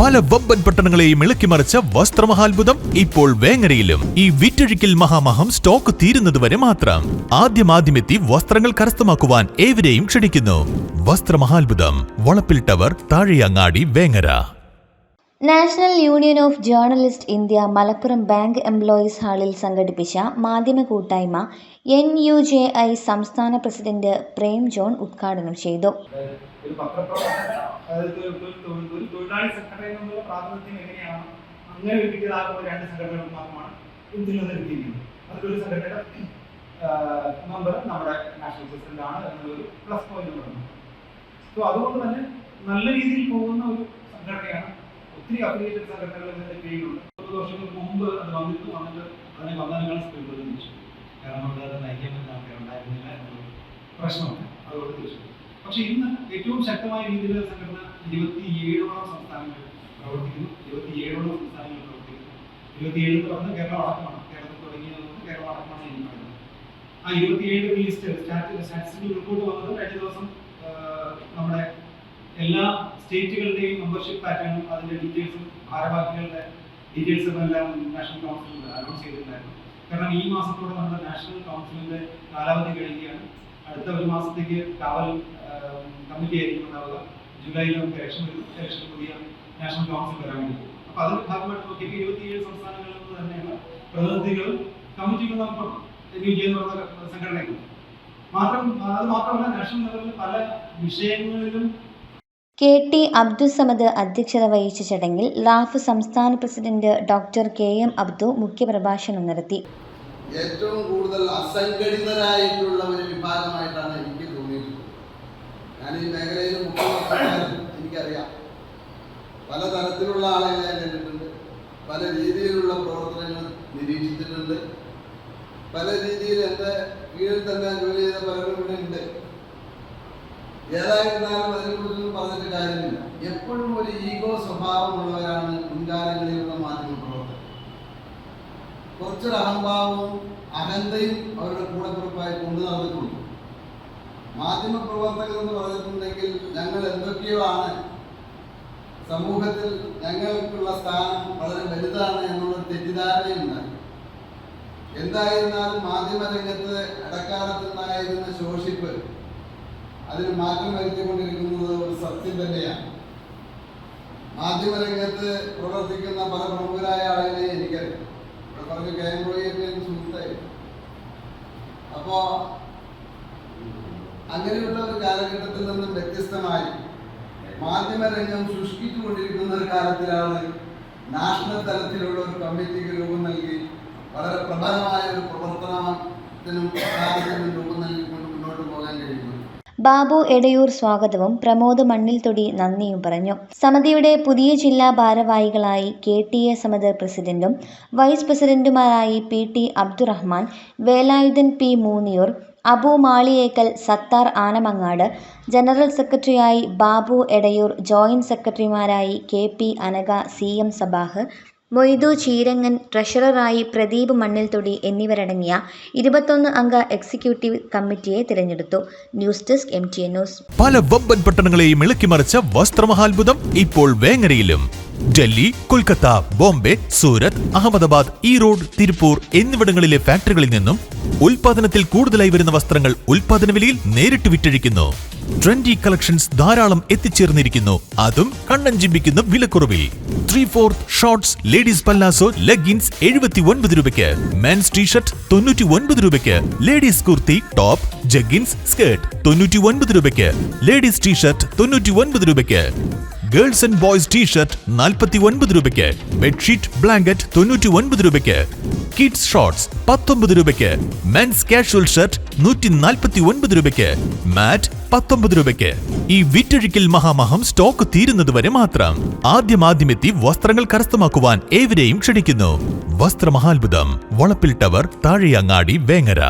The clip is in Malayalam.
പല വമ്പൻ പട്ടണങ്ങളെയും ഇളക്കിമറിച്ച വസ്ത്രമഹാത്ഭുതം ഇപ്പോൾ വേങ്ങരയിലും. ഈ വിറ്റഴിക്കൽ മഹാമഹം സ്റ്റോക്ക് തീരുന്നതുവരെ മാത്രം. ആദ്യം ആദ്യമെത്തി വസ്ത്രങ്ങൾ കരസ്ഥമാക്കുവാൻ ഏവരെയും ക്ഷണിക്കുന്നു. വസ്ത്രമഹാത്ഭുതം വളപ്പിൽ tower Thazheyangadi Vengara. National union of journalist India Malappuram bank employees ഹാളിൽ സംഘടിപ്പിച്ച മാധ്യമ കൂട്ടായ്മ എൻ യു ജെ ഐ സംസ്ഥാന പ്രസിഡന്റ് പ്രേം ജോൺ ഉദ്ഘാടനം ചെയ്തു. അതായത് ഒരു തൊഴിലാളി സംഘടനയിൽ നിന്നുള്ള പ്രാതിനിധ്യം എങ്ങനെയാണ്? അങ്ങനെ ഒരു കിട്ടിയതാകുമ്പോൾ രണ്ട് സംഘടനകൾ മാത്രമാണ് ഇന്ത്യയിൽ നിന്നിരിക്കുന്നത് അതിലൊരു സംഘടനയുടെ മെമ്പർ നമ്മുടെ നാഷണൽ ആണ് എന്നൊരു പ്ലസ് പോയിന്റ് പറഞ്ഞു സോ അതുകൊണ്ട് തന്നെ നല്ല രീതിയിൽ പോകുന്ന ഒരു സംഘടനയാണ് ഒത്തിരി അഫിലിയേറ്റഡ് സംഘടനകൾ ഇതിന്റെ കീഴിലുണ്ട്. ഒരു വർഷങ്ങൾക്ക് മുമ്പ് അത് വന്നിട്ട് വന്നിട്ട് അതിനെ വന്ദനങ്ങൾ പിന്തുണച്ചു കാരണം അവിടെ അത് നയിക്കാൻ പറ്റുന്ന ആൾക്കാരുണ്ടായിരുന്നില്ല എന്നൊരു പ്രശ്നമുണ്ട്. പക്ഷെ ഇന്ന് ഏറ്റവും ശക്തമായ രീതിയിൽ സംഘടന ഇരുപത്തിയേഴോളം സംസ്ഥാനങ്ങൾ പ്രവർത്തിക്കുന്നു. ഇരുപത്തിയേഴോളം സംസ്ഥാനങ്ങൾ പ്രവർത്തിക്കുന്നു. ഇരുപത്തിയേഴ് എന്ന് പറഞ്ഞാൽ കേരളം അടക്കമാണ്. കേരളത്തിൽ തുടങ്ങിയത് കേരളം അടക്കമാണ് എനിക്ക് പറയുന്നത്. ആ ഇരുപത്തിയേഴ് ലിസ്റ്റ് സ്റ്റാറ്റിസ്റ്റിക്കൽ റിപ്പോർട്ട് വന്നത് കഴിഞ്ഞ ദിവസം നമ്മുടെ എല്ലാ സ്റ്റേറ്റുകളുടെയും മെമ്പർഷിപ്പ് പാറ്റേണും അതിന്റെ ഡീറ്റെയിൽസും ഭാരവാഹികളുടെ ഡീറ്റെയിൽസും എല്ലാം നാഷണൽ കൗൺസിലിൽ അനൗൺസ് ചെയ്തിട്ടുണ്ടായിരുന്നു. കാരണം ഈ മാസത്തോടെ നമ്മുടെ നാഷണൽ കൗൺസിലിന്റെ കാലാവധി കഴിയുകയാണ്. അടുത്ത ഒരു മാസത്തേക്ക് കാവൽ കമ്മിറ്റി ആയിരിക്കും ഉണ്ടാവുക ജൂലൈയിൽ നമുക്ക് ഇലക്ഷൻ വരും. ഇലക്ഷൻ പുതിയ നാഷണൽ കൗൺസിൽ വരാൻ വേണ്ടി പോകും. അപ്പൊ അതിന്റെ ഭാഗമായിട്ട് നോക്കിയപ്പോൾ ഇരുപത്തിയേഴ് സംസ്ഥാനങ്ങളിൽ നിന്ന് തന്നെയുള്ള പ്രതിനിധികളും കമ്മിറ്റികളും നമുക്ക് യു എന്ന് പറഞ്ഞ സംഘടനയ്ക്ക് മാത്രം അത് മാത്രമല്ല നാഷണൽ ലെവലിൽ പല വിഷയങ്ങളിലും കെ ടി അബ്ദുസമദ് അധ്യക്ഷത വഹിച്ച ചടങ്ങിൽ ലാഫ് സംസ്ഥാന president doctor K M Abdu മുഖ്യപ്രഭാഷണം നടത്തി. ഏറ്റവും കൂടുതൽ അസംഘടിതരായിട്ടുള്ള പല രീതിയിലുള്ള പ്രവർത്തനങ്ങൾ നിരീക്ഷിച്ചിട്ടുണ്ട്. പല രീതിയിൽ എന്റെ കീഴിൽ തന്നെ ജോലി ചെയ്ത പലരും ഇവിടെ ഉണ്ട്. ഏതായിരുന്നാലും അതിനെക്കുറിച്ചൊന്നും പറഞ്ഞിട്ട് കാര്യമില്ല. എപ്പോഴും ഒരു ഈഗോ സ്വഭാവമുള്ളവരാണ് മുൻകാലങ്ങളിലുള്ള മാധ്യമ പ്രവർത്തകർ. കുറച്ചൊരു അഹംഭാവവും അഹന്തയും അവരുടെ കൂടെ കൂടപ്പിറപ്പായി കൊണ്ടു നടന്നിട്ടുണ്ട്. മാധ്യമ പ്രവർത്തകർ എന്ന് പറഞ്ഞിട്ടുണ്ടെങ്കിൽ ഞങ്ങൾ എന്തൊക്കെയോ ആണ് സമൂഹത്തിൽ ഞങ്ങൾക്കുള്ള സ്ഥാനം വളരെ വലുതാണ് എന്നുള്ള തെറ്റിദ്ധാരണയുണ്ടായി എന്തായിരുന്നാലും മാധ്യമ രംഗത്ത് ഇടക്കാലത്തുണ്ടായിരുന്ന ശോഷിപ്പ് അതിന് മാറ്റം വരുത്തിക്കൊണ്ടിരിക്കുന്നത് ഒരു സത്യം തന്നെയാണ്. മാധ്യമരംഗത്ത് പ്രവർത്തിക്കുന്ന പല പ്രമുഖരായ ആളുകളെ എനിക്കറിയാം. സുഹൃത്തായി അപ്പോ അങ്ങനെയുള്ള ഒരു കാലഘട്ടത്തിൽ നിന്നും വ്യത്യസ്തമായി മാധ്യമരംഗം സൃഷ്ടിച്ചുകൊണ്ടിരിക്കുന്ന ഒരു കാലത്തിലാണ് നാഷണൽ തലത്തിലുള്ള ഒരു കമ്മിറ്റിക്ക് രൂപം നൽകി വളരെ പ്രബലമായ ഒരു പ്രവർത്തനത്തിനും രൂപം നൽകിക്കൊണ്ട് മുന്നോട്ട് പോകാൻ കഴിയുന്നത്. ബാബു എടയൂർ സ്വാഗതവും പ്രമോദ് മണ്ണിൽത്തൊടി നന്ദിയും പറഞ്ഞു. സമിതിയുടെ പുതിയ ജില്ലാ ഭാരവാഹികളായി കെ ടി എ സമിത പ്രസിഡന്റും vice പ്രസിഡന്റുമാരായി P T Abdurahman Velayudhan P Moonniyur Abu Maliyekkal Sathar Anamangad general സെക്രട്ടറിയായി Babu Edayur joint സെക്രട്ടറിമാരായി K P Anagha C M Sabah Moidu Cheerangan ട്രഷററായി Pradeep Mannilthodi എന്നിവരടങ്ങിയ ഇരുപത്തൊന്ന് അംഗ എക്സിക്യൂട്ടീവ് കമ്മിറ്റിയെ തിരഞ്ഞെടുത്തു. News desk M T news. പല വമ്പൻ പട്ടണങ്ങളെയും ഇളക്കിമറിച്ച വസ്ത്രമഹാത്ഭുതം ഇപ്പോൾ വേങ്ങരയിലും. ഡൽഹി കൊൽക്കത്ത ബോംബെ സൂരത് അഹമ്മദാബാദ് ഈറോഡ് തിരുപ്പൂർ എന്നിവിടങ്ങളിലെ ഫാക്ടറികളിൽ നിന്നും ഉൽപാദനത്തിൽ കൂടുതലായി വരുന്ന വസ്ത്രങ്ങൾ ഉൽപാദന വിലയിൽ നേരിട്ട് വിറ്റഴിക്കുന്നു. ട്രെൻഡി കളക്ഷൻസ് ധാരാളം എത്തിച്ചേർന്നിരിക്കുന്നു. അതും കണ്ണഞ്ചിമ്പിക്കുന്ന വിലക്കുറവിൽ. Three fourth shorts ladies palazzo leggings എഴുപത്തി ഒൻപത് രൂപയ്ക്ക്. മെൻസ് ടീഷർട്ട് തൊണ്ണൂറ്റി ഒൻപത് രൂപയ്ക്ക്. Ladies kurti top jeggings skirt തൊണ്ണൂറ്റി ഒൻപത് രൂപയ്ക്ക്. ലേഡീസ് ടീഷർട്ട് തൊണ്ണൂറ്റി ഒൻപത് രൂപയ്ക്ക്. ഗേൾസ് ആൻഡ് ബോയ്സ് ടീഷർട്ട് നാൽപ്പത്തി ഒൻപത് രൂപയ്ക്ക്. ബെഡ്ഷീറ്റ് ബ്ലാങ്കറ്റ് തൊണ്ണൂറ്റി ഒൻപത് രൂപയ്ക്ക്. കിഡ്സ് ഷോർട്സ് പത്തൊമ്പത് രൂപയ്ക്ക്. മെൻസ് കാഷ്വൽ ഷർട്ട് നൂറ്റി നാൽപ്പത്തി ഒൻപത് രൂപയ്ക്ക്. മാറ്റ് പത്തൊമ്പത് രൂപയ്ക്ക്. ഈ വിറ്റഴിക്കൽ മഹാമഹം സ്റ്റോക്ക് തീരുന്നതുവരെ മാത്രം. ആദ്യം ആദ്യമെത്തി വസ്ത്രങ്ങൾ കരസ്ഥമാക്കുവാൻ ഏവരെയും ക്ഷണിക്കുന്നു. വസ്ത്രമഹാത്ഭുതം. വളപ്പിൽ ടവർ താഴെയങ്ങാടി വേങ്ങര.